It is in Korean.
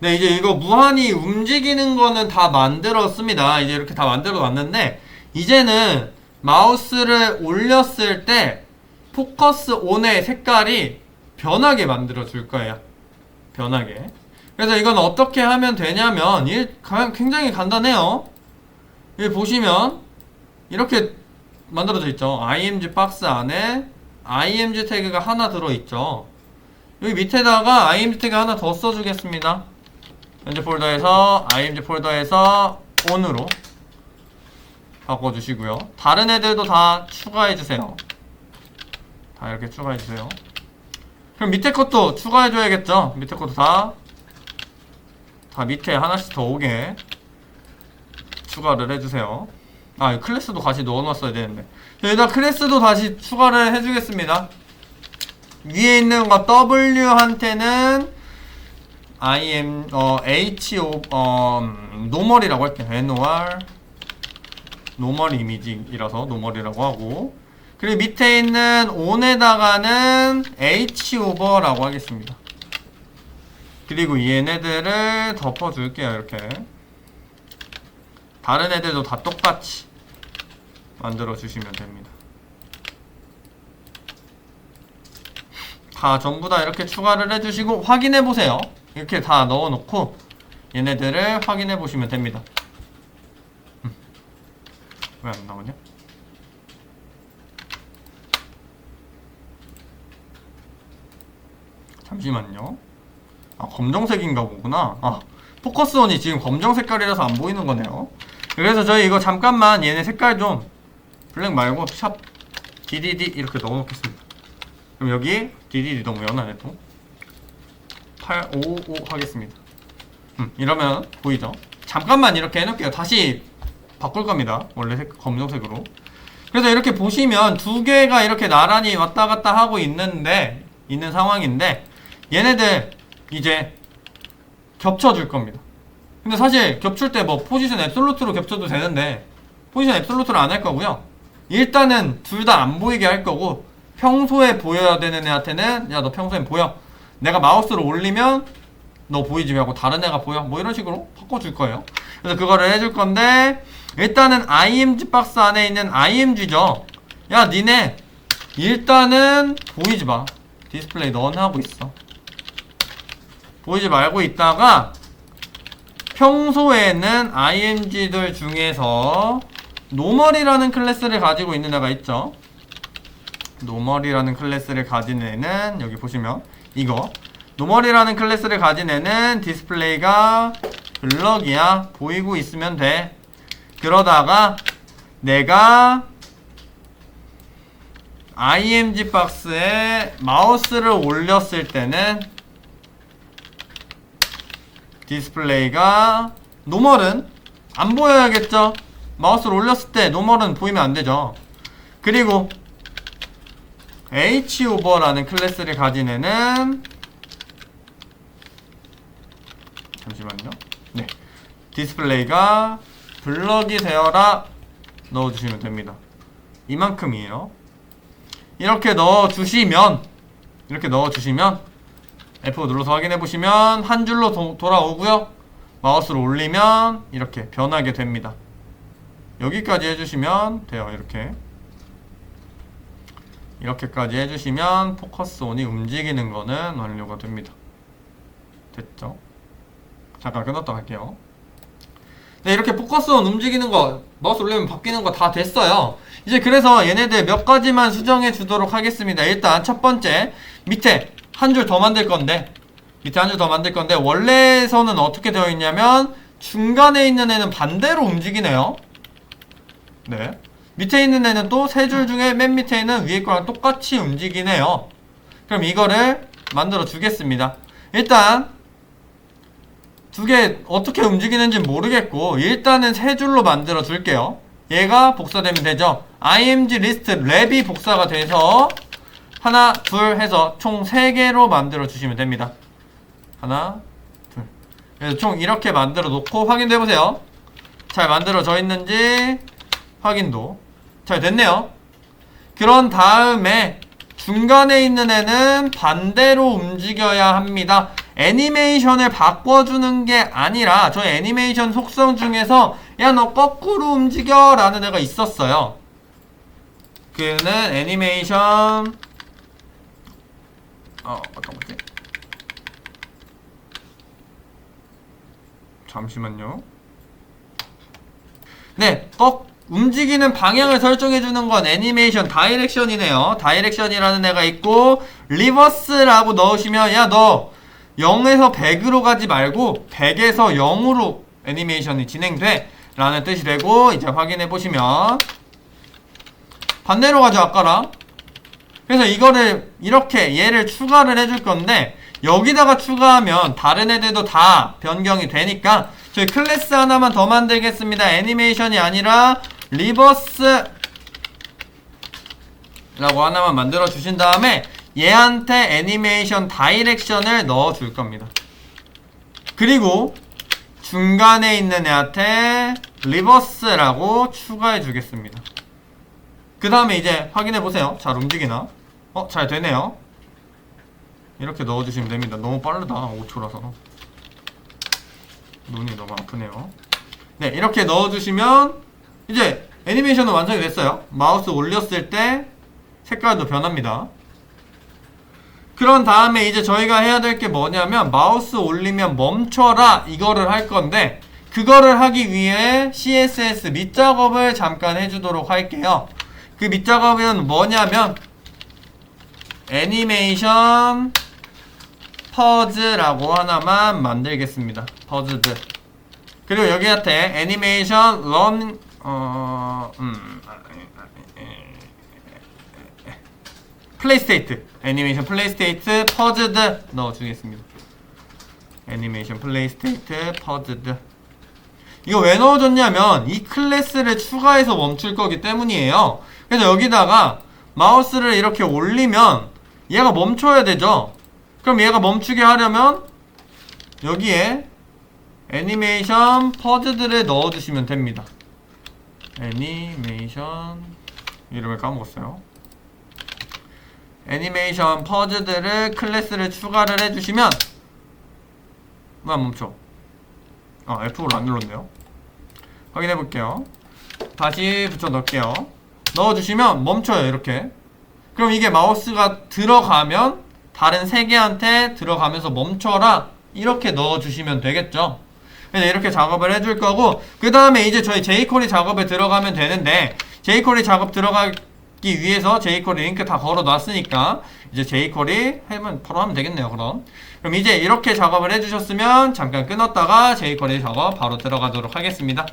네, 이제 이거 무한히 움직이는 거는 다 만들었습니다. 이제 이렇게 다 만들어 놨는데, 이제는 마우스를 올렸을 때, 포커스 온의 색깔이 변하게 만들어 줄 거예요. 변하게. 그래서 이건 어떻게 하면 되냐면, 굉장히 간단해요. 여기 보시면, 이렇게 만들어져 있죠. img 박스 안에 img 태그가 하나 들어있죠. 여기 밑에다가 img 태그 하나 더 써주겠습니다. 현재 폴더에서 img 폴더에서 on으로 바꿔주시고요. 다른 애들도 다 추가해주세요. 다 이렇게 추가해주세요. 그럼 밑에 것도 추가해줘야겠죠? 밑에 것도 다, 다 밑에 하나씩 더 오게 추가를 해주세요. 아, 이 클래스도 같이 넣어놨어야 되는데. 여기다 클래스도 다시 추가를 해주겠습니다. 위에 있는 거 W한테는 IM, 어, HO, 어, 음, 노멀이라고 할게요. NOR. 노멀 이미지이라서 노멀이라고 하고. 그리고 밑에 있는 on에다가는 Hover라고 하겠습니다. 그리고 얘네들을 덮어줄게요. 이렇게. 다른 애들도 다 똑같이 만들어 주시면 됩니다. 다 전부 다 이렇게 추가를 해주시고 확인해 보세요. 이렇게 다 넣어놓고 얘네들을 확인해 보시면 됩니다. 왜안 나오냐? 잠시만요. 아 검정색인가 보구나. 아 포커스온이 지금 검정 색깔이라서 안 보이는 거네요. 그래서 저희 이거 잠깐만 얘네 색깔 좀 블랙 말고 샵 DDD 이렇게 넣어놓겠습니다. 그럼 여기 DDD 너무 연하네 또. 855 하겠습니다. 음, 이러면 보이죠? 잠깐만 이렇게 해놓을게요. 다시 바꿀 겁니다. 원래 색, 검정색으로. 그래서 이렇게 보시면 두 개가 이렇게 나란히 왔다 갔다 하고 있는데 있는 상황인데 얘네들 이제 겹쳐줄 겁니다. 근데 사실 겹칠 때 뭐 포지션 앱솔루트로 겹쳐도 되는데 포지션 앱솔루트로 안할 거고요. 일단은 둘 다 안 보이게 할 거고 평소에 보여야 되는 애한테는 야 너 평소엔 보여. 내가 마우스를 올리면 너 보이지 말고 다른 애가 보여. 뭐 이런 식으로 바꿔줄 거예요. 그래서 그거를 해줄 건데 일단은 img 박스 안에 있는 img죠. 야 니네 일단은 보이지 마. 디스플레이 넌 하고 있어. 보이지 말고 있다가 평소에는 img들 중에서 노멀이라는 클래스를 가지고 있는 애가 있죠. 노멀이라는 클래스를 가진 애는 여기 보시면 이거. 노멀이라는 클래스를 가진 애는 디스플레이가 블럭이야. 보이고 있으면 돼. 그러다가 내가 img 박스에 마우스를 올렸을 때는 디스플레이가 노멀은 안 보여야겠죠? 마우스를 올렸을 때 노멀은 보이면 안 되죠. 그리고 hover라는 클래스를 가진 애는 잠시만요. 네. 디스플레이가 블럭이 되어라 넣어주시면 됩니다. 이만큼이에요. 이렇게 넣어주시면 이렇게 넣어주시면 F5 눌러서 확인해 보시면 한 줄로 도, 돌아오고요. 마우스를 올리면 이렇게 변하게 됩니다. 여기까지 해주시면 돼요. 이렇게 이렇게까지 해주시면 포커스 온이 움직이는 거는 완료가 됩니다. 됐죠? 잠깐 끊었다 할게요. 네, 이렇게 포커스 온 움직이는 거, 마우스 올리면 바뀌는 거 다 됐어요. 이제 그래서 얘네들 몇 가지만 수정해 주도록 하겠습니다. 일단 첫 번째, 밑에 한 줄 더 만들 건데, 밑에 한 줄 더 만들 건데, 원래에서는 어떻게 되어 있냐면, 중간에 있는 애는 반대로 움직이네요. 네. 밑에 있는 애는 또 세 줄 중에 맨 밑에 있는 위에 거랑 똑같이 움직이네요. 그럼 이거를 만들어 주겠습니다. 일단 두 개 어떻게 움직이는지 모르겠고 일단은 세 줄로 만들어 줄게요. 얘가 복사되면 되죠. img 리스트 랩이 복사가 돼서 하나, 둘 해서 총 세 개로 만들어 주시면 됩니다. 하나, 둘. 그래서 총 이렇게 만들어 놓고 확인해 보세요. 잘 만들어져 있는지 확인도 잘 됐네요. 그런 다음에 중간에 있는 애는 반대로 움직여야 합니다. 애니메이션을 바꿔주는 게 아니라 저희 애니메이션 속성 중에서 야 너 거꾸로 움직여 라는 애가 있었어요 그는 애니메이션 어 어떤 거지? 잠시만요 네, 꺾 움직이는 방향을 설정해 주는 건 애니메이션 다이렉션이네요. 다이렉션이라는 애가 있고 리버스라고 넣으시면 야 너 0에서 100으로 가지 말고 100에서 0으로 애니메이션이 진행돼 라는 뜻이 되고 이제 확인해 보시면 반대로 가죠 아까랑 그래서 이거를 이렇게 얘를 추가를 해줄 건데 여기다가 추가하면 다른 애들도 다 변경이 되니까 저희 클래스 하나만 더 만들겠습니다. 애니메이션이 아니라 리버스 라고 하나만 만들어 주신 다음에 얘한테 애니메이션 다이렉션을 넣어 줄 겁니다. 그리고 중간에 있는 애한테 리버스라고 추가해 주겠습니다. 그 다음에 이제 확인해 보세요. 잘 움직이나? 어, 잘 되네요. 이렇게 넣어주시면 됩니다. 너무 빠르다. 5초라서. 눈이 너무 아프네요. 네, 이렇게 넣어주시면 이제 애니메이션은 완성이 됐어요. 마우스 올렸을 때 색깔도 변합니다. 그런 다음에 이제 저희가 해야 될 게 뭐냐면 마우스 올리면 멈춰라 이거를 할 건데 그거를 하기 위해 CSS 밑작업을 잠깐 해주도록 할게요. 그 밑작업은 뭐냐면 애니메이션 퍼즈라고 하나만 만들겠습니다. 퍼즈드. 그리고 여기한테 애니메이션 런 어, 음, 플레이스테이트 애니메이션 플레이스테이트 퍼즈드 넣어주겠습니다. 애니메이션 플레이스테이트 퍼즈드 이거 왜 넣어줬냐면 이 클래스를 추가해서 멈출 거기 때문이에요. 그래서 여기다가 마우스를 이렇게 올리면 얘가 멈춰야 되죠. 그럼 얘가 멈추게 하려면 여기에 애니메이션 퍼즈들을 넣어주시면 됩니다. 애니메이션 이름을 까먹었어요. 애니메이션 퍼즈들을 클래스를 추가를 해주시면 왜 안 멈춰? 아 F5를 안 눌렀네요. 확인해 볼게요. 다시 붙여 넣을게요. 넣어주시면 멈춰요 이렇게. 그럼 이게 마우스가 들어가면 다른 세 개한테 들어가면서 멈춰라 이렇게 넣어주시면 되겠죠. 이렇게 작업을 해줄 거고 그 다음에 이제 저희 jQuery 작업에 들어가면 되는데 jQuery 작업 들어가기 위해서 jQuery 링크 다 걸어 놨으니까 이제 jQuery 하면 바로 하면 되겠네요 그럼. 그럼 이제 이렇게 작업을 해주셨으면 잠깐 끊었다가 jQuery 작업 바로 들어가도록 하겠습니다